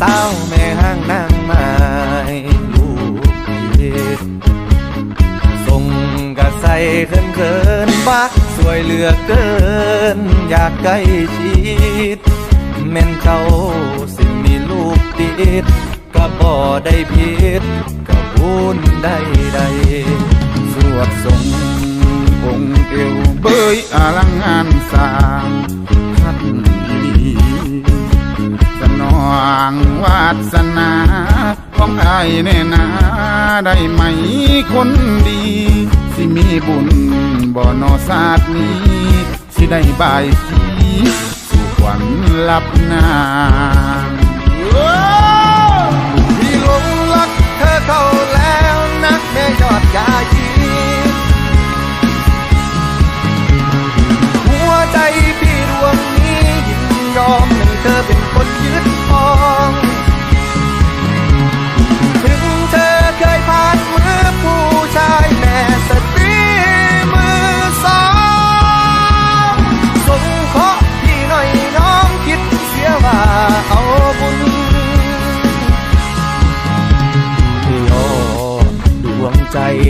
ศร้าแม่ห้างนางไม้ลูกเีส่งกระใสเขินเขินปักสวยเหลือเกิน อยากใกล้ชิดแม่นเจ้าสิมีลูกติดก็บ่ได้ผิดก็บุญได้ใดสวดสงองค์เอวเบยอลังงานสาง สนาของไอ้แน่นาได้ไหมคนดี สิมีบุญบ่นอศาสตร์นี้ สิได้บายสีสู่ขวัญลับนางพี่หลงรักเธอเข้าแล้วนักแม่ยอดยา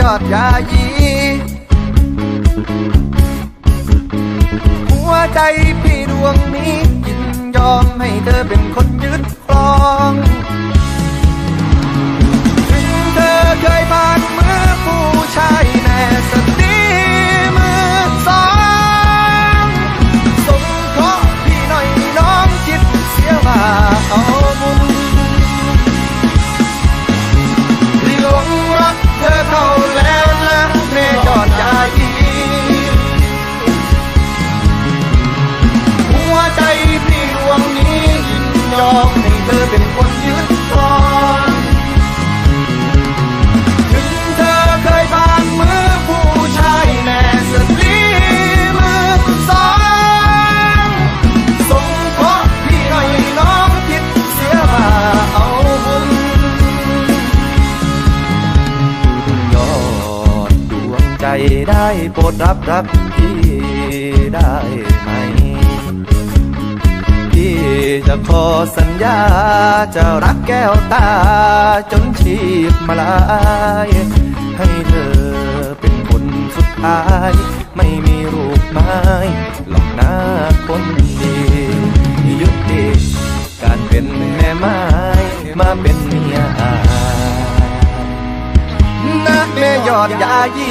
ยอดยายีหัวใจพี่ดวงนี้ยินยอมให้เธอเป็นคน ยินยอมให้เธอเป็นคนยึดครองถึงเธอเคยผ่านมือผู้ชายแน่สลีมือสองสงเคราะห์พี่หน่อยน้องคิดเสียว่าเอาบุญยอดดวงใจได้โปรดรับรักพี่ได้ไหม จะขอสัญญา จะรักแก้วตา จนชีพมาลายให้เธอเป็นคนสุดท้าย ไม่มีรูปไม้หลอกหน้าคนดียุติการเป็นแม่ไม้มาเป็นเมียอานักแม่ยอดยายี